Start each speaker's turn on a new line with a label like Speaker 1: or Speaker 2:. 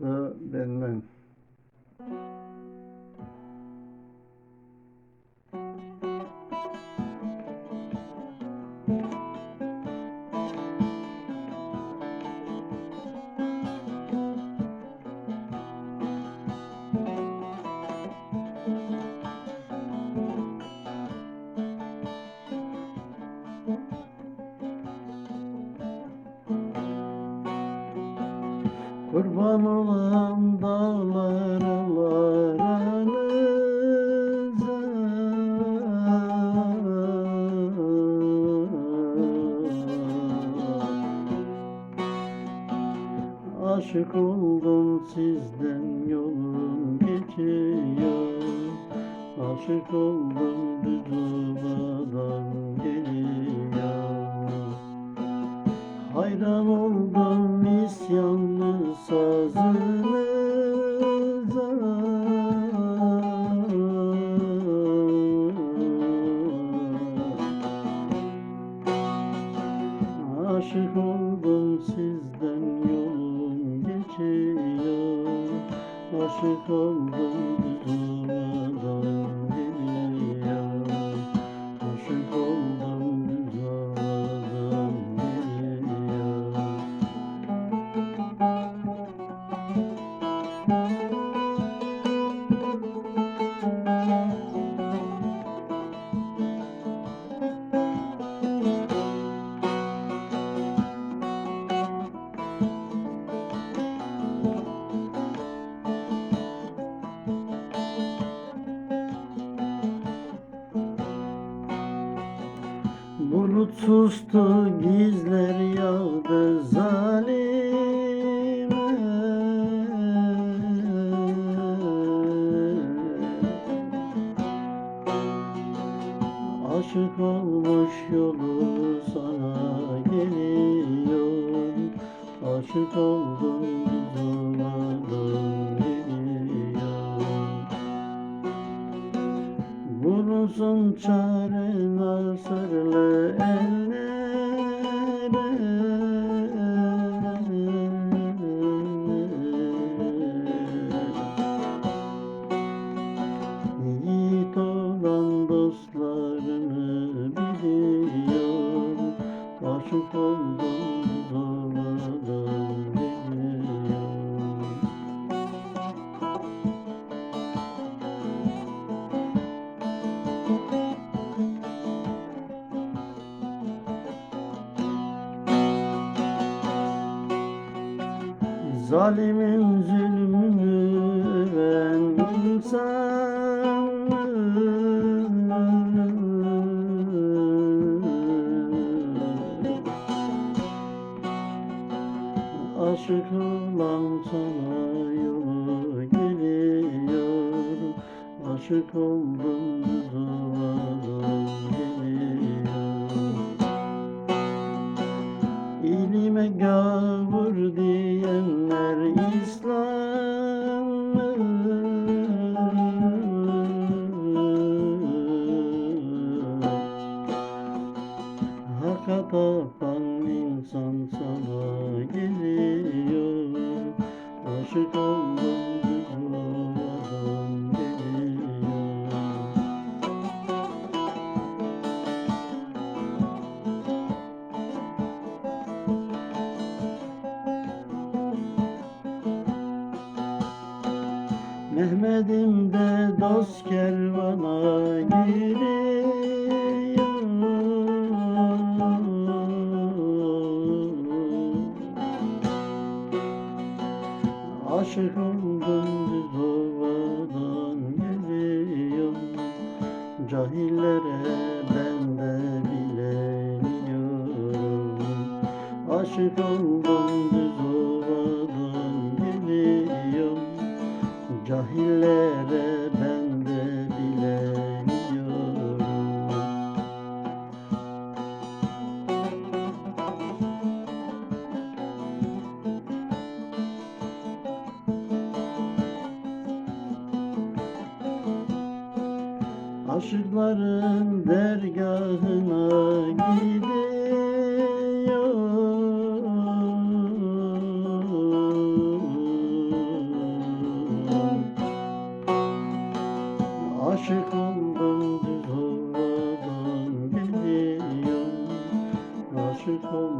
Speaker 1: 呃人们 Kurban olan dağlarlarınıza Aşık oldum sizden yolum geçiyor. Aşık oldum ovadan geliyor. Hayran oldum Aşık oldum sizden yolum geçiyor. Aşık oldum sustu gizler yağdı zalime. Aşık olmuş yolu sana geliyor. Aşık oldum olmadan geliyor Bulunsun çare Zalimin zulmünü öven insanı Aşık olan sana yolu geliyor. Aşık oldum Aşık oldum düz ovadan geliyor Mehmet'im de dost kervana giriyor Aşık oldum düz ovadan geliyor. Cahillere ben de bileniyorum Aşık oldum düz ovadan geliyor. Cahillere aşıkların dergahına gidiyor. Aşık oldum düz olmadan gidiyor Aşık oldum